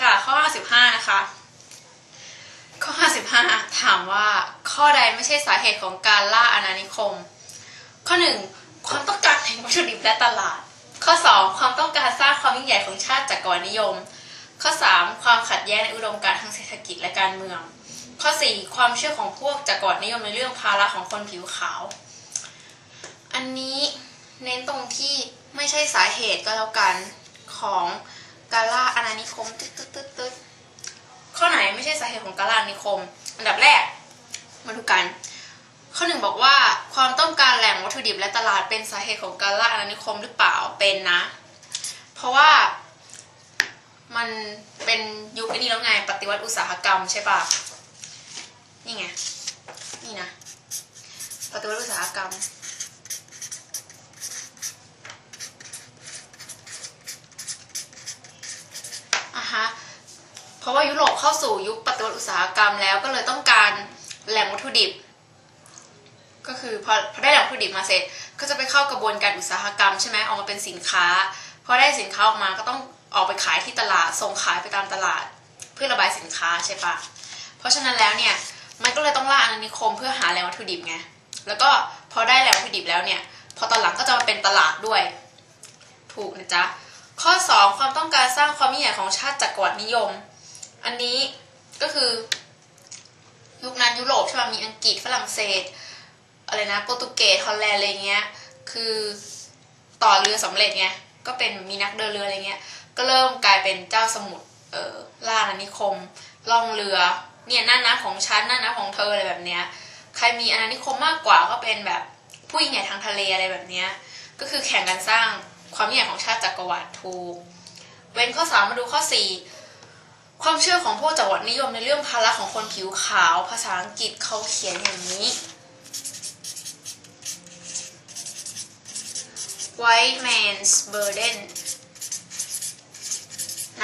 ค่ะ ข้อ 55 นะคะ ข้อ 55 ถามว่าข้อใดไม่ใช่สาเหตุของการล่าอาณานิคม ข้อ 1 ความต้องการแห่งวัตถุดิบและตลาด ข้อ 2 ความต้องการสร้างความยิ่งใหญ่ของชาติจักรวรรดินิยม ข้อ 3 ความขัดแย้งในอุดมการณ์ทางเศรษฐกิจและการเมือง ข้อ 4 ความเชื่อของพวกจักรวรรดินิยมในเรื่องภาระของคนผิวขาว อันนี้เน้นตรงที่ไม่ใช่สาเหตุก็แล้วกันของ การล่าอาณานิคมตึ๊ดตึ๊ดตึ๊ดตึ๊ดข้อไหนไม่ใช่สาเหตุของการล่าอาณานิคม อันดับแรกมาดูกัน ข้อหนึ่งบอกว่าความต้องการแหล่งวัตถุดิบและตลาดเป็นสาเหตุของการล่าอาณานิคมหรือเปล่าเป็นนะ เพราะว่ามันเป็นยุคนี้แล้วไงปฏิวัติอุตสาหกรรมใช่ปะนี่ไงนี่นะปฏิวัติอุตสาหกรรม อะฮะ เพราะว่ายุโรปเข้าสู่ยุคปฏิวัติอุตสาหกรรมแล้วก็เลยต้องการแหล่งวัตถุดิบ ก็คือพอพอได้แหล่งวัตถุดิบมาเสร็จ ก็จะไปเข้ากระบวนการอุตสาหกรรมใช่ไหมออกมาเป็นสินค้าพอได้สินค้าออกมาก็ต้องออกไปขายที่ตลาดส่งขายไปตามตลาด เพื่อระบายสินค้าใช่ปะเพราะฉะนั้นแล้วเนี่ยมันก็เลยต้องล่าอาณานิคมเพื่อหาแหล่งวัตถุดิบไงแล้วก็พอได้แหล่งวัตถุดิบแล้วเนี่ยพอตอนหลังก็จะมาเป็นตลาดด้วย ถูกนะจ๊ะข้อ 2 ความต้องการสร้างความยิ่งใหญ่ของชาติจักรวรรดินิยม อันนี้ก็คือ ยุคนั้นยุโรปใช่ไหมมีอังกฤษฝรั่งเศส อะไรนะโปรตุเกสฮอลแลนด์อะไรเงี้ย คือต่อเรือสำเร็จไงก็เป็นมีนักเดินเรืออะไรเงี้ย ก็เริ่มกลายเป็นเจ้าสมุทรเออล่าอาณานิคมล่องเรือเนี่ยนั่นนะของฉันนั่นนะของเธออะไรแบบเนี้ยใครมีอาณานิคมมากกว่าก็เป็นแบบผู้ยิ่งใหญ่ทางทะเลอะไรแบบเนี้ยก็คือแข่งกันสร้างความยิ่งใหญ่ของชาติจักรวรรดิถูกเว้นข้อ 3 มาดูข้อ 4 ความเชื่อของพวกจักรวรรดินิยมในเรื่องภาระของคนผิวขาว ภาษาอังกฤษเขาเขียนอย่างนี้ white man's burden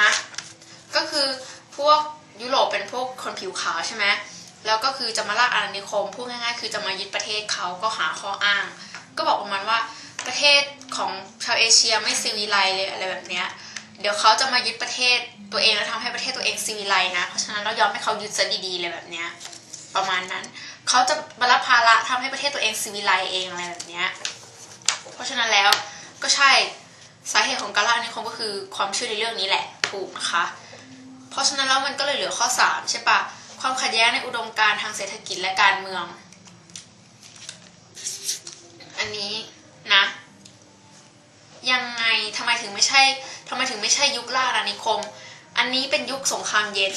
นะ ก็คือพวกยุโรปเป็นพวกคนผิวขาวใช่ไหมแล้วก็คือจะมาล่าอาณานิคมพูดง่ายๆ คือจะมายึดประเทศเขาก็หาข้ออ้าง ก็บอกประมาณว่าประเทศของชาวเอเชียไม่ซีวิไลเลยอะไรแบบเนี้ยเดี๋ยวเขาจะมายึดประเทศตัวเองแล้วทำ รีวิไลนะ เพราะฉะนั้นเรายอมให้เขายึดซะดีๆเลยแบบเนี้ยประมาณนั้น เขาจะมารับภาระทำให้ประเทศตัวเองซีวิไลเองอะไรแบบเนี้ยเพราะฉะนั้นแล้วก็ใช่สาเหตุของการล่าอนิคมก็คือความเชื่อในเรื่องนี้แหละถูกนะคะ เพราะฉะนั้นแล้วมันก็เลยเหลือข้อ 3 ใช่ปะความขัดแย้งในอุดมการณ์ทางเศรษฐกิจและการเมือง อันนี้นะ ยังไงทำไมถึงไม่ใช่ทำไมถึงไม่ใช่ยุคล่าอาณานิคม อันนี้เป็นยุคสงครามเย็น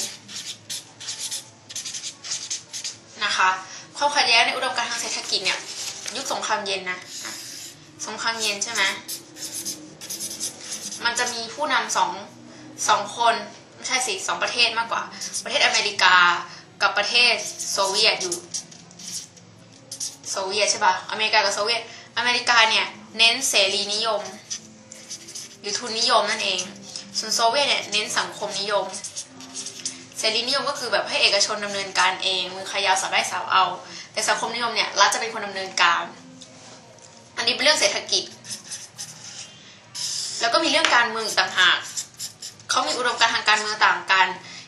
นะคะความขัดแย้งในอุดมการณ์ทางเศรษฐกิจเนี่ย ยุคสงครามเย็นนะอะสงครามเย็นใช่ไหมมันจะมีผู้นำสองสองคนไม่ใช่สิสองประเทศมากกว่า ประเทศอเมริกากับประเทศโซเวียตอยู่ โซเวียตใช่ปะอเมริกากับโซเวียต อเมริกาเนี่ย เน้นเสรีนิยม หรือทุนนิยมนั่นเอง ส่วนโซเวียตเนี่ยเน้นสังคมนิยมเสรีนิยมก็คือแบบให้เอกชนดำเนินการเองมือขยาวสาวได้สาวเอา แต่สังคมนิยมเนี่ยรัฐจะเป็นคนดำเนินการ อันนี้เป็นเรื่องเศรษฐกิจ แล้วก็มีเรื่องการเมืองต่างหากเขามีอุดมการทางการเมืองต่างกัน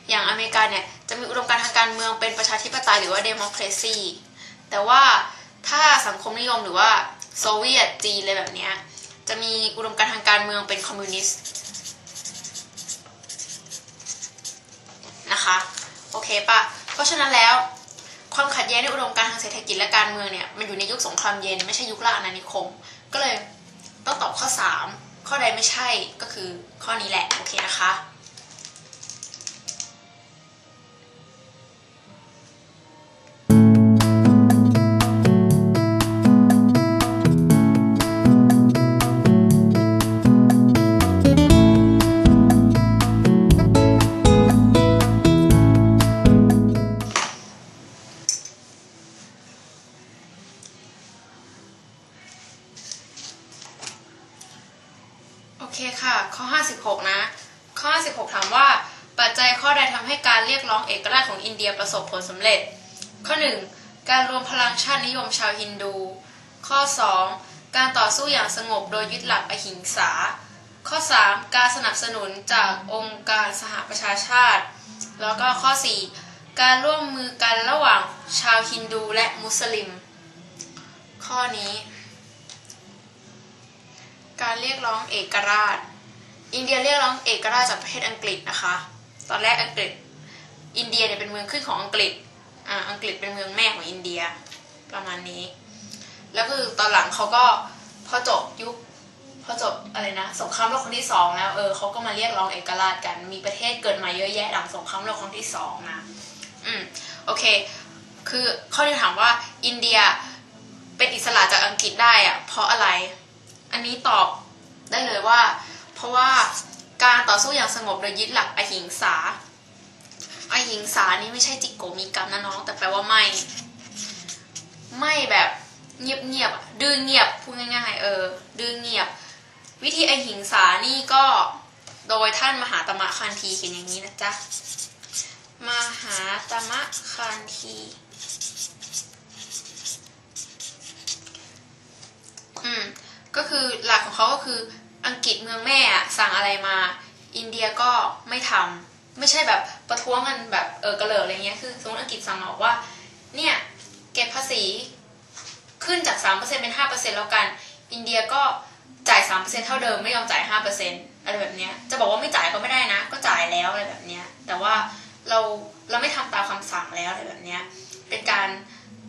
อย่างอเมริกาเนี่ยจะมีอุดมการทางการเมืองเป็นประชาธิปไตยหรือว่าเดโมครซีแต่ว่าถ้าสังคมนิยมหรือว่าโซเวียตจีนอะไรแบบเนี้ยจะมีอุดมการทางการเมืองเป็นคอมมิวนิสต์ นะคะ โอเคปะเพราะฉะนั้นแล้ว ความขัดแย้งในอุดมการทางเศรษฐกิจและการเมืองเนี่ยมันอยู่ในยุคสงครามเย็นไม่ใช่ยุคล่าอาณานิคม ก็เลยต้องตอบข้อ 3 ข้อใดไม่ใช่ก็คือข้อนี้แหละโอเคนะคะ เคค่ะ ข้อ 56 นะ ข้อ 56 ถามว่า ปัจจัยข้อใดทำให้การเรียกร้องเอกราชของอินเดียประสบผลสำเร็จ ข้อ 1 การรวมพลังชาตินิยมชาวฮินดู ข้อ 2 การต่อสู้อย่างสงบโดยยึดหลักอหิงสา ข้อ 3 การสนับสนุนจากองค์การสหประชาชาติ แล้วก็ข้อ 4 การร่วมมือกันระหว่างชาวฮินดูและมุสลิม ข้อนี้ เรียกร้องเอกราช อินเดียเรียกร้องเอกราชจากประเทศอังกฤษนะคะ ตอนแรกอังกฤษ อินเดียเนี่ยเป็นเมืองขึ้นของอังกฤษ อ่า อังกฤษเป็นเมืองแม่ของอินเดียประมาณนี้ แล้วคือตอนหลังเขาก็พอจบยุคพอจบอะไรนะสงครามโลกครั้งที่สองแล้วเออเขาก็มาเรียกร้องเอกราชกัน มีประเทศเกิดมาเยอะแยะหลังสงครามโลกครั้งที่สองนะอืมโอเค คือข้อที่ถามว่าอินเดียเป็นอิสระจากอังกฤษได้อะเพราะอะไร อันนี้ตอบ ได้เลยว่า เพราะว่าการต่อสู้อย่างสงบโดยยึดหลักอหิงสาอหิงสานี่ไม่ใช่จิกโกมีกรรมนะน้องแต่แปลว่าไม่ ไม่แบบเงียบเงียบๆดื้อเงียบพูดง่ายๆเออดื้อเงียบ วิธีอหิงสานี่ก็โดยท่านมหาตมะคันธีเขียนอย่างนี้นะจ๊ะ มหาตมะคันธี อืม ก็คือหลักของ เขาก็คืออังกฤษเมืองแม่สั่งอะไรมา อินเดียก็ไม่ทำไม่ใช่แบบประท้วงกันแบบเออกระเหลิกอะไรเงี้ยคือสมมติอังกฤษสั่งบอกว่า เนี่ยเก็บภาษีขึ้นจาก3%เป็น5%แล้วกัน อินเดียก็จ่าย3%เท่าเดิมไม่ยอมจ่าย5%อะไรแบบเนี้ยจะบอกว่าไม่จ่ายก็ไม่ได้นะ ก็จ่ายแล้วอะไรแบบเนี้ยแต่ว่าเราเราไม่ทำตามคำสั่งแล้วอะไรแบบเนี้ยเป็นการ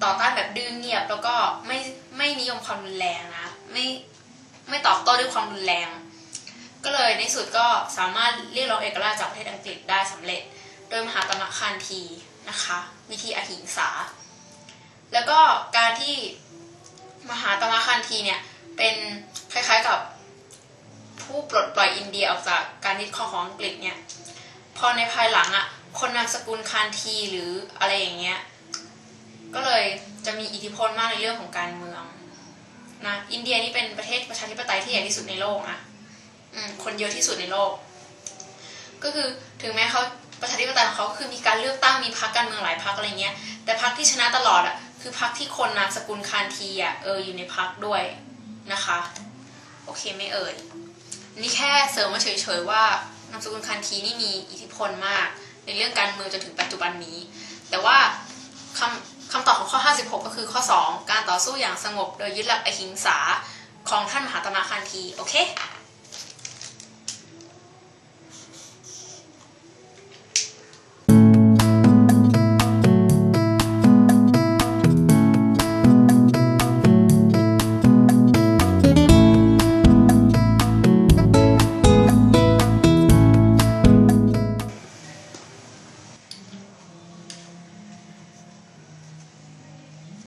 ต่อต้านแบบดื้อเงียบแล้วก็ไม่ไม่นิยมความรุนแรงนะ ไม่ ไม่ตอบโต้ด้วยความรุนแรง ก็เลยในสุดก็สามารถเรียกร้องเอกราชจากประเทศอังกฤษได้สำเร็จ โดยมหาตมะคันธีนะคะ วิธีอหิงสา แล้วก็การที่มหาตมะคันธีเนี่ยเป็นคล้ายๆกับผู้ปลดปล่อยอินเดียออกจากการยึดครองของอังกฤษเนี่ยพอในภายหลังอะ่ะคนนามสกุลคานทีหรืออะไรอย่างเงี้ยก็เลยจะมีอิทธิพลมากในเรื่องของการเมือง นะอินเดียนี่เป็นประเทศประชาธิปไตยที่ใหญ่ที่สุดในโลกนะคนเยอะที่สุดในโลก ก็คือถึงแม้เขาประชาธิปไตยของเขาคือมีการเลือกตั้งมีพรรคการเมืองหลายพรรคอะไรเงี้ย แต่พรรคที่ชนะตลอดอะคือพรรคที่คนนามสกุลคานทีอะเอออยู่ในพรรคด้วยนะคะ โอเคไม่เอ่ยนี่แค่เสริมมาเฉยๆว่านามสกุลคันทีนี่มีอิทธิพลมาก ในเรื่องการเมืองจนถึงปัจจุบันนี้ แต่ว่าคำ คำตอบของข้อ 56 ก็คือข้อ 2 การต่อสู้อย่างสงบ โดยยึดหลักอหิงสาของท่านมหาตมะคันทีโอเค